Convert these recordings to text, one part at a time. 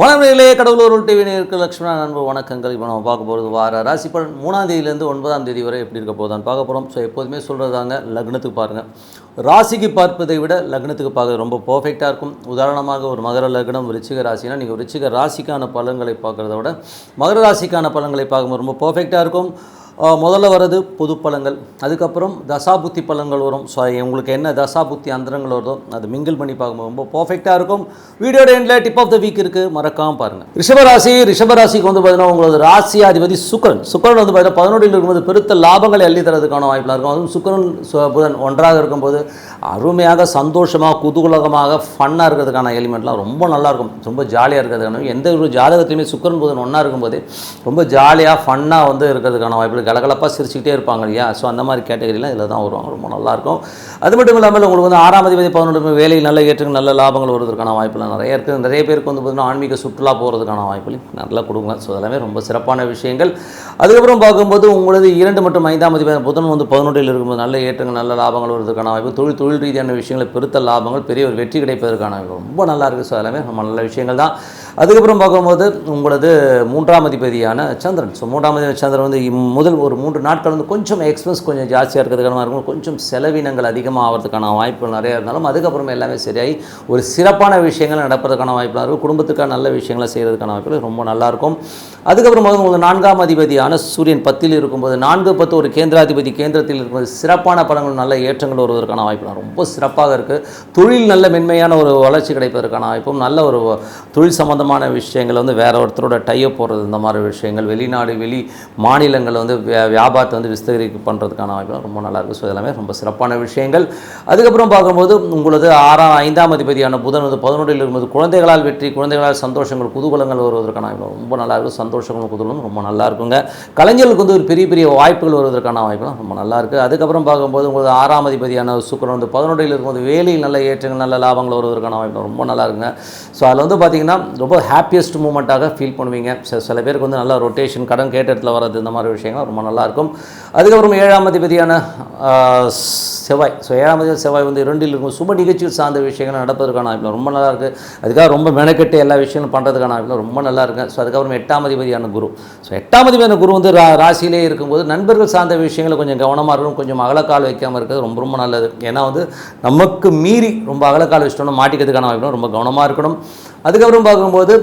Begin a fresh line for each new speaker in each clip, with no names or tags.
வளமையிலே கடவுளூர் TV நேருக்கு லக்ஷ்மணா நண்பு வணக்கங்கள். இப்போ நம்ம பார்க்க போகிறது வார ராசி பலன். மூணாம் தேதியிலேருந்து ஒன்பதாம் தேதி வரை எப்படி இருக்க போதான் பார்க்க போகிறோம் ஸோ எப்போதுமே சொல்கிறதாங்க லக்னத்துக்கு பாருங்கள் ராசிக்கு பார்ப்பதை விட லக்னத்துக்கு பார்க்க ரொம்ப பர்ஃபெக்டாக இருக்கும். உதாரணமாக ஒரு மகர லக்னம் ரிச்சிக ராசினா நீங்கள் ரிச்சிக ராசிக்கான பலன்களை பார்க்குறத விட மகர ராசிக்கான பலன்களை பார்க்கும்போது ரொம்ப பர்ஃபெக்டாக இருக்கும். முதல்ல வர்றது பொது பழங்கள். அதுக்கப்புறம் தசாபுத்தி பழங்கள் வரும். ஸோ உங்களுக்கு என்ன தசாபுத்தி அந்தரங்கள் வருதோ அது மிங்கிள் பண்ணி பார்க்கும்போது ரொம்ப பர்ஃபெக்டாக இருக்கும். வீடியோட எண்டில் டிப் ஆஃப் த வீக் இருக்குது மறக்காமல் பாருங்கள் ரிஷபராசி ரிஷபராசிக்கு வந்து பார்த்தீங்கன்னா உங்களோட ராசியாதிபதி சுக்கரன். சுக்கரன் வந்து பார்த்தீங்கன்னா பதினொன்றில் இருக்கும்போது பெருத்த லாபங்களை அள்ளி தரதுக்கான வாய்ப்பில் இருக்கும். அதுவும் சுக்கரன் சு- புதன் ஒன்றாக இருக்கும்போது அருமையாக சந்தோஷமாக குதூகலகமாக ஃபன்னாக இருக்கிறதுக்கான எலிமெண்ட்லாம் ரொம்ப நல்லாயிருக்கும் ரொம்ப ஜாலியாக இருக்கிறதுக்கான எந்த ஒரு ஜாதகத்தையுமே சுக்கரன் புதன் ஒன்றா இருக்கும்போது ரொம்ப ஜாலியாக ஃபன்னாக வந்து இருக்கிறதுக்கான வாய்ப்பு கலகலப்பாக சிரிச்சுக்கிட்டே இருப்பாங்க இல்லையா? ஸோ அந்த மாதிரி கேட்டகரியெலாம் இதில் தான் வருவாங்க ரொம்ப நல்லாயிருக்கும். அது மட்டும் இல்லாமல் உங்களுக்கு வந்து ஆறாம் அதிபதி பதினொன்று வேலையில் நல்ல ஏற்றுக்கு நல்ல லாபங்கள் வருவதற்கான வாய்ப்புலாம் நிறைய இருக்குது. நிறைய பேருக்கு வந்து பார்த்தீங்கன்னா ஆன்மீக சுற்றுலா போகிறதுக்கான வாய்ப்புகளையும் நல்லா கொடுங்க. ஸோ அதெல்லாமே ரொம்ப சிறப்பான விஷயங்கள். அதுக்கப்புறம் பார்க்கும்போது உங்களது இரண்டு மற்றும் ஐந்தாம் அதிபதி புதன் வந்து பதினொன்றில் இருக்கும்போது நல்ல ஏற்றங்கள் நல்ல லாபங்கள் வருவதற்கான வாய்ப்பு தொழில் தொழில் ரீதியான விஷயங்களை பெருத்த லாபங்கள் பெரிய ஒரு வெற்றி கிடைப்பதற்கான ரொம்ப நல்லா இருக்குது. ஸோ எல்லாமே ரொம்ப நல்ல விஷயங்கள் தான். அதுக்கப்புறம் பார்க்கும்போது உங்களது மூன்றாம் அதிபதியான சந்திரன். ஸோ மூன்றாம் அதிபதி சந்திரன் வந்து முதல் முதல் ஒரு மூன்று நாட்கள் வந்து கொஞ்சம் எக்ஸ்பென்ஸ் கொஞ்சம் ஜாஸ்தியாக இருக்கிறதுக்கான இருக்கும் கொஞ்சம் செலவினங்கள் அதிகமாக ஆகிறதுக்கான வாய்ப்புகள் நிறையா இருந்தாலும் அதுக்கப்புறம் எல்லாமே சரியாகி ஒரு சிறப்பான விஷயங்கள் நடப்பதற்கான வாய்ப்புலாம் இருக்கும் குடும்பத்துக்கான நல்ல விஷயங்களை செய்கிறதுக்கான வாய்ப்புகள் ரொம்ப நல்லாயிருக்கும் அதுக்கப்புறம் வந்து உங்களுக்கு நான்காம் அதிபதியான சூரியன் பத்தில் இருக்கும்போது நான்கு பத்து ஒரு கேந்திராதிபதி கேந்திரத்தில் இருக்கும்போது சிறப்பான படங்கள் நல்ல ஏற்றங்கள் வருவதற்கான வாய்ப்புலாம் ரொம்ப சிறப்பாக இருக்குது தொழில் நல்ல மென்மையான ஒரு வளர்ச்சி கிடைப்பதற்கான வாய்ப்பும் நல்ல ஒரு தொழில் சம்பந்தமான விஷயங்கள் வந்து வேற ஒருத்தரோட டைப் போடுறது இந்த மாதிரி விஷயங்கள் வெளிநாடு வெளி மாநிலங்கள் வந்து வியாபாரத்தை வந்து விஸ்தரிக்க பண்ணுறதுக்கான வாய்ப்புலாம் ரொம்ப நல்லாயிருக்கும் ஸோ இதெல்லாமே ரொம்ப சிறப்பான விஷயங்கள். அதுக்கப்புறம் பார்க்கும்போது உங்களது ஆறாம் ஐந்தாம் அதிபதியான புதன் வந்து பதினொன்றில் இருக்கும்போது குழந்தைகளால் வெற்றி குழந்தைகளால் சந்தோஷங்கள் குதூகலங்கள் வருவதற்கான வாய்ப்பு ரொம்ப நல்லாயிருக்கும் சந்தோஷங்களும் குதூகலும் ரொம்ப நல்லா இருக்குங்க கலைஞர்களுக்கு வந்து ஒரு பெரிய பெரிய வாய்ப்புகள் வருவதற்கான வாய்ப்புலாம் ரொம்ப நல்லா இருக்குது அதுக்கப்புறம் பார்க்கும்போது உங்களது ஆறாம் அதிபதியான சுக்கரன் வந்து பதினொன்றில் இருக்கும்போது வேலையில் நல்ல ஏற்றங்கள் நல்ல லாபங்கள் வருவதற்கான வாய்ப்பு ரொம்ப நல்லா இருக்குங்க ஸோ அதில் வந்து பார்த்தீங்கன்னா ரொம்ப ஹாப்பியஸ்ட் மூமெண்ட்டாக ஃபீல் பண்ணுவீங்க. சில சில பேருக்கு வந்து நல்லா ரொட்டேஷன் கடன் கேட்ட இடத்துல வர்றது இந்த மாதிரி விஷயங்கள் ரொம்ப நல்லா இருக்கும் அதுக்கப்புறம் ஏழாம் அதிபதியான செவ்வாய். ஸோ ஏழாம் அதிபதி செவ்வாய் வந்து இரண்டில் இருக்கும். சுப நிகழ்ச்சிகள் சார்ந்த விஷயங்கள் நடப்பதற்கான வாய்ப்பு ரொம்ப நல்லா இருக்குது அதுக்காக ரொம்ப மெனக்கெட்டு எல்லா விஷயங்களும் பண்ணுறதுக்கான வாய்ப்பு ரொம்ப நல்லா இருக்கு ஸோ அதுக்கப்புறம் எட்டாம் அதிபதியான குரு. ஸோ எட்டாம் அதிபதியான குரு வந்து ரா ராசியிலே இருக்கும்போது நண்பர்கள் சார்ந்த விஷயங்களை கொஞ்சம் கவனமாக இருக்கணும். கொஞ்சம் அகலக்கால் வைக்காமல் இருக்கிறது ரொம்ப ரொம்ப நல்லது. ஏன்னா வந்து நமக்கு மீறி ரொம்ப அகலக்கால் வச்சிட்டோம்னா மாட்டிக்கிறதுக்கான வாய்ப்பு ரொம்ப கவனமாக இருக்கணும். அதுக்கப்புறம் பார்க்கும்போது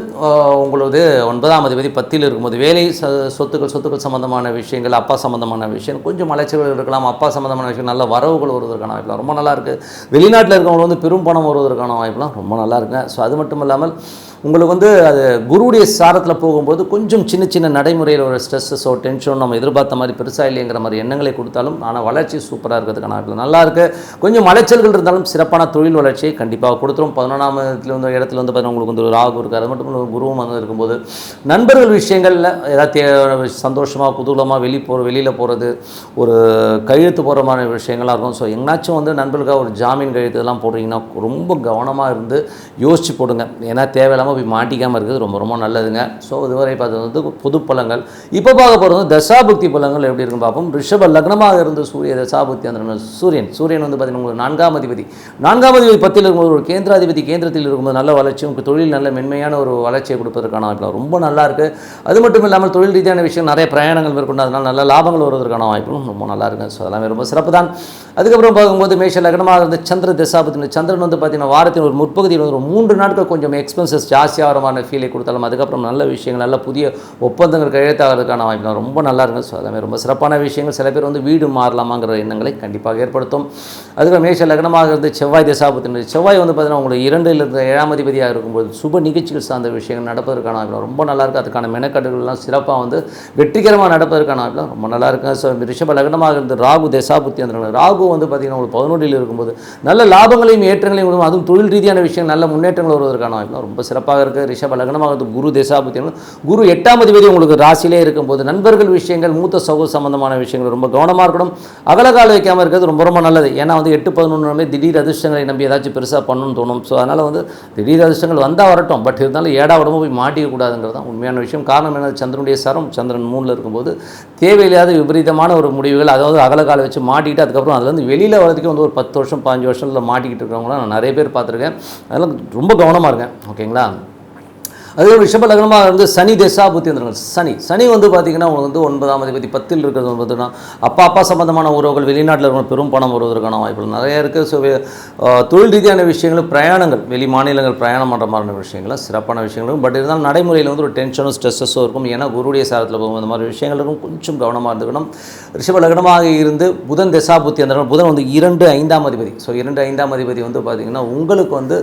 உங்களது ஒன்பதாம் அதிபதி பத்தியில் இருக்கும்போது வேலை ச சொத்துக்கள் சொத்துக்கள் சம்மந்தமான விஷயங்கள் அப்பா சம்மந்தமான விஷயம் கொஞ்சம் மலைச்சல்கள் இருக்கலாம் அப்பா சம்மந்தமான விஷயம் நல்ல வரவுகள் வருவதற்கான வாய்ப்புலாம் ரொம்ப நல்லா இருக்குது வெளிநாட்டில் இருக்கவங்க வந்து பெரும் பணம் வருவதற்கான வாய்ப்புலாம் ரொம்ப நல்லா இருக்குங்க. ஸோ அது மட்டும் இல்லாமல் உங்களுக்கு வந்து அது குருவுடைய சாரத்தில் போகும்போது கொஞ்சம் சின்ன சின்ன நடைமுறையில் ஒரு ஸ்ட்ரெஸ்ஸஸோ டென்ஷனோ நம்ம எதிர்பார்த்த மாதிரி பெருசாக இல்லைங்கிற மாதிரி எண்ணங்களை கொடுத்தாலும் ஆனால் வளர்ச்சி சூப்பராக இருக்கிறதுக்கான வாய்ப்பு நல்லா இருக்குது கொஞ்சம் மலைச்சல்கள் இருந்தாலும் சிறப்பான தொழில் வளர்ச்சியை கண்டிப்பாக கொடுத்துரும். பதினொன்றாம் இடத்துல வந்து இடத்துல வந்து பார்த்தீங்கன்னா உங்களுக்கு வந்து ஒரு ராகு இருக்காது அது மட்டும் இல்லாமல் குருவும் வந்து இருக்கும்போது நண்பர்கள் விஷயங்களில் ஏதாவது தே- சந்தோஷமாக குதூகலமாக வெளியே போகிற வெளியில் போகிறது ஒரு கையெழுத்து போகிற மாதிரி விஷயங்கள்லாம் இருக்கும். ஸோ எங்கனாச்சும் வந்து நண்பர்களுக்காக ஒரு ஜாமீன் கையெழுத்து இதெல்லாம் போடுறீங்கன்னா ரொம்ப கவனமாக இருந்து யோசிச்சு போடுங்க. ஏன்னா தேவையில்லாமல் போய் மாட்டிக்காமல் இருக்கிறது ரொம்ப ரொம்ப நல்லதுங்க. ஸோ இதுவரை பார்த்தது வந்து பொது பலங்கள் இப்போ பார்க்க போகிறது தசாபக்தி பழங்கள் பலங்கள் எப்படி இருக்குன்னு பார்ப்போம். ரிஷப லக்னமாக இருந்த சூரிய தசாபக்தி அந்த சூரியன். சூரியன் வந்து பார்த்தீங்கன்னா உங்களுக்கு நான்காம் அதிபதி. நான்காம் அதிபதி பத்தில் இருக்கும்போது ஒரு கேந்திராதிபதி கேந்திரத்தில் இருக்கும்போது நல்ல வளர்ச்சி உங்களுக்கு தொழில் நல்ல மென்மையான ஒரு வளர்ச்சியை கொடுப்பதற்கான வாய்ப்பு ரொம்ப நல்லா இருக்குது அது மட்டும் இல்லாமல் தொழில் ரீதியான விஷயம் நிறைய பிரயாணங்கள் மேற்கொண்டு அதனால் நல்ல லாபங்கள் வருவதற்கான வாய்ப்புகளும் ரொம்ப நல்லா இருக்கு ஸோ எல்லாமே ரொம்ப சிறப்பு தான். அதுக்கப்புறம் பார்க்கும்போது மேஷ லக்னமாக இருந்த சந்திர தசாபதி. சந்திரன் வந்து பார்த்தீங்கன்னா வாரத்தின் ஒரு முற்பகுதியில் ஒரு மூன்று நாட்கள் கொஞ்சம் எக்ஸ்பென்சஸ் ஜாஸ்தியாகிறமான ஃபீலை கொடுத்தாலும் அதுக்கப்புறம் நல்ல விஷயங்கள் நல்ல புதிய ஒப்பந்தங்கள் கையெழுத்தாகிறதுக்கான வாய்ப்பு ரொம்ப நல்லா இருக்கும். ஸோ எல்லாமே ரொம்ப சிறப்பான விஷயங்கள். சில பேர் வந்து வீடு மாறலாமாங்கிற எண்ணங்களை கண்டிப்பாக ஏற்படுத்தும். அதுக்கப்புறம் மேஷ லக்னமாக இருந்து செவ்வாய் தசாபத்தின் செவ்வாய் வந்து பார்த்தீங்கன்னா உங்களுக்கு இரண்டில் ஏழாம் அதிபதியாக இருக்கும்போது சுப நிகழ்ச்சிகள் சார்ந்த விஷயங்கள் நடப்பதற்கான வாய்ப்பு ரொம்ப நல்லாயிருக்கும் அதுக்கான மெனக்கட்டுகள்லாம் சிறப்பாக வந்து வெற்றிகரமாக நடப்பதற்கான வாய்ப்பு ரொம்ப நல்லா இருக்கு ஸோ ரிஷப லக்னமாக இருந்து ராகு தசாபுத்தி அந்த ராகு வந்து பார்த்தீங்கன்னா உங்களுக்கு பதினொன்றில் இருக்கும்போது நல்ல லாபங்களையும் ஏற்றங்களையும் கொடுக்கும். அதுவும் தொழில் ரீதியான விஷயம் நல்ல முன்னேற்றங்கள் வருவதற்கான வாய்ப்பு ரொம்ப சிறப்பாக இருக்குது ரிஷப லக்னமாக இருந்து குரு தசாபுத்தி குரு எட்டாம் அதிபதி உங்களுக்கு ராசியிலே இருக்கும்போது நண்பர்கள் விஷயங்கள் மூத்த சகோ சம்பந்தமான விஷயங்கள் ரொம்ப கவனமாக இருக்கணும். அகலகால வைக்காமல் இருக்கிறது ரொம்ப ரொம்ப நல்லது. ஏன்னா வந்து எட்டு பதினொன்று திடீர் அதிர்ஷ்டங்களை நம்பி ஏதாச்சும் பெருசாக பண்ணணும்னு தோணும். ஸோ அதனால் வந்து திடீர் அதிர்ஷ்டங்கள் வந்தால் வரட்டும். பட் இருந்தாலும் ஏடா உடம்பு போய் மாட்டிக்கக்கூடாதுங்கிறது தான் உண்மையான விஷயம். காரணம் என்ன சந்திரனுடைய சரம். சந்திரன் மூணில் இருக்கும்போது தேவையில்லாத விபரீதமான ஒரு முடிவுகள் அதாவது அகலகால வச்சு மாட்டிக்கிட்டு அதுக்கப்புறம் அதுலேருந்து வெளியில் வரதுக்கு வந்து ஒரு பத்து வருஷம் பாஞ்சு வருஷத்தில் மாட்டிக்கிட்டு இருக்கிறவங்களாம் நான் நிறைய பேர் பார்த்துருக்கேன். அதெல்லாம் ரொம்ப கவனமாக இருக்கேன். ஓகேங்களா அதே ரிஷப லக்னமாக இருந்து சனி தசா புத்தியந்திரங்கள் சனி. சனி வந்து பார்த்தீங்கன்னா உங்களுக்கு வந்து ஒன்பதாம் அதிபதி பத்தில் இருக்கிறது வந்து பார்த்தீங்கன்னா அப்பா அப்பா சம்பந்தமான உறவுகள் வெளிநாட்டில் இருக்கிற பெரும் பணம் வருவதற்கான வாய்ப்புகள் நிறைய இருக்குது ஸோ தொழில் ரீதியான விஷயங்கள் பிரயாணங்கள் வெளி மாநிலங்கள் பிரயாணம் பண்ணுற மாதிரியான விஷயங்களும் சிறப்பான விஷயங்களும் பட் இருந்தாலும் நடைமுறையில் வந்து ஒரு டென்ஷனும் ஸ்ட்ரெஸ்ஸஸும் இருக்கும். ஏன்னா குருடைய சாரத்தில் போகும். இந்த மாதிரி விஷயங்களுக்கும் கொஞ்சம் கவனமாக இருந்துக்கணும். ரிஷப லக்னமாக இருந்து புதன் தசாபுத்தி அந்த புதன் வந்து இரண்டு ஐந்தாம் அதிபதி. ஸோ இரண்டு ஐந்தாம் அதிபதி வந்து பார்த்திங்கன்னா உங்களுக்கு வந்து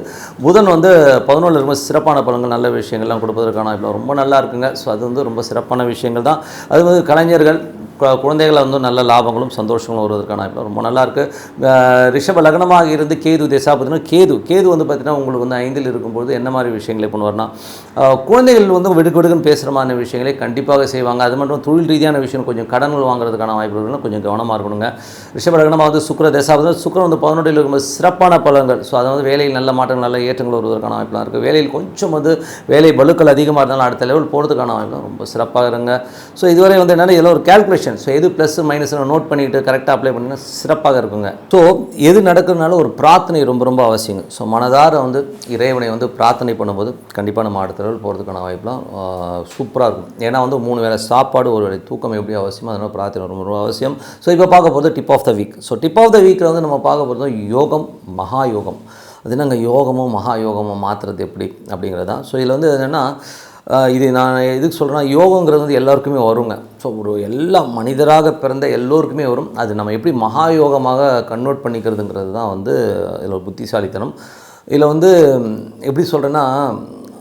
புதன் வந்து பதினொன்று இருக்கும் சிறப்பான பலங்கள் நல்ல விஷயம் விஷயங்கள்லாம் கொடுப்பதற்கான இப்போ ரொம்ப நல்லா இருக்குங்க. ஸோ அது வந்து ரொம்ப சிறப்பான விஷயங்கள் தான். அது வந்து கலைஞர்கள் குழந்தைகளை வந்து நல்ல லாபங்களும் சந்தோஷங்களும் வருவதற்கான வாய்ப்பு ரொம்ப நல்லாயிருக்கு. ரிஷப லக்னமாக இருந்து கேது திசா பார்த்தீங்கன்னா கேது கேது வந்து பார்த்தீங்கன்னா உங்களுக்கு வந்து ஐந்தில் இருக்கும்போது என்ன மாதிரி விஷயங்களை பண்ணுவார்னா குழந்தைகள் வந்து வெடுக்கு வெடுக்குன்னு பேசுகிற மாதிரி விஷயங்களை கண்டிப்பாக செய்வாங்க. அது மட்டும் தொழில் ரீதியான விஷயம் கொஞ்சம் கடன்கள் வாங்குறதுக்கான வாய்ப்பு இருக்குன்னு கொஞ்சம் கவனமாக இருக்கணுங்க. ரிஷப லக்னமாக வந்து சுக்கர திசா பார்த்தீங்கன்னா வந்து பதினொன்றில் இருக்கும்போது சிறப்பான பலன்கள். ஸோ அதாவது வந்து வேலையில் நல்ல மாற்றங்கள் நல்ல ஏற்றங்கள் வருவதற்கான வாய்ப்புலாம் இருக்குது வேலையில் கொஞ்சம் வந்து வேலை பலுக்கள் அதிகமாக இருந்தாலும் அடுத்த லெவல் போகிறதுக்கான வாய்ப்பு ரொம்ப சிறப்பாக இருங்க ஸோ இதுவரை வந்து என்னென்னா இதில் ஒரு கேல்குலேஷன் ஸோ எது ப்ளஸ் மைனஸ் நோட் பண்ணிக்கிட்டு கரெக்டாக அப்ளை பண்ணிங்கன்னா சிறப்பாக இருக்குங்க. ஸோ எது நடக்கிறதுனால ஒரு பிரார்த்தனை ரொம்ப ரொம்ப அவசியங்க. ஸோ மனதார வந்து இறைவனை வந்து பிரார்த்தனை பண்ணும்போது கண்டிப்பாக நம்ம அடுத்த லெவல் போகிறதுக்கான வாய்ப்புலாம் சூப்பராக இருக்கும். ஏன்னா வந்து மூணு வேளை சாப்பாடு ஒரு வேலை தூக்கம் எப்படி அவசியமோ அதனால் பிரார்த்தனை ரொம்ப ரொம்ப அவசியம். ஸோ இப்போ பார்க்க போகிறது tip of the week so tip of the வீக்கில் வந்து நம்ம பார்க்க போகிறது யோகம் மகா யோகம் அது என்னங்க? யோகமும் மகா யோகமும் மாற்றுறது எப்படி அப்படிங்கிறது தான் ஸோ இதில் வந்து என்னென்னா இது நான் எதுக்கு சொல்கிறேன்னா யோகங்கிறது வந்து எல்லாருக்குமே வருங்க. ஸோ ஒரு எல்லா மனிதராக பிறந்த எல்லோருக்குமே வரும். அது நம்ம எப்படி மகா யோகமாக கன்வெர்ட் பண்ணிக்கிறதுங்கிறது தான் வந்து இதில் ஒரு புத்திசாலித்தனம். இதில் வந்து எப்படி சொல்கிறேன்னா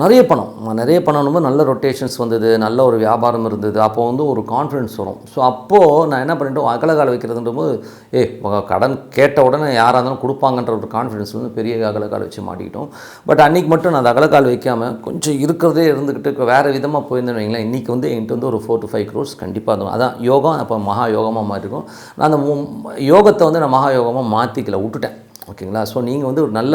நிறைய பணம். நிறைய பணம் நல்ல ரொட்டேஷன்ஸ் வந்தது நல்ல ஒரு வியாபாரம் இருந்தது. அப்போ வந்து ஒரு கான்ஃபிடன்ஸ் வரும். ஸோ அப்போது நான் என்ன பண்ணிட்டோம்? அகலகால வைக்கிறதுன்ற போது ஏ கடன் கேட்ட உடனே யாராக இருந்தாலும் கொடுப்பாங்கன்ற ஒரு கான்ஃபிடன்ஸ் வந்து பெரிய அகலக்கால் வச்சு மாட்டிக்கிட்டோம். பட் அன்றைக்கி மட்டும் நான் அந்த அகலக்கால் வைக்காமல் கொஞ்சம் இருக்கிறதே இருந்துக்கிட்டு வேறு விதமாக போயிருந்தேன் வைங்களேன். இன்றைக்கி வந்து என்கிட்ட வந்து ஒரு ஃபோர் டு ஃபைவ் க்ரோர்ஸ் கண்டிப்பாக இருக்கும் அதான் யோகம் அப்போ மகா யோகமாக மாற்றிருக்கும் நான் அந்த யோகத்தை வந்து நான் மகா யோகமாக மாற்றிக்கல விட்டுட்டேன். ஓகேங்களா? ஸோ நீங்கள் வந்து ஒரு நல்ல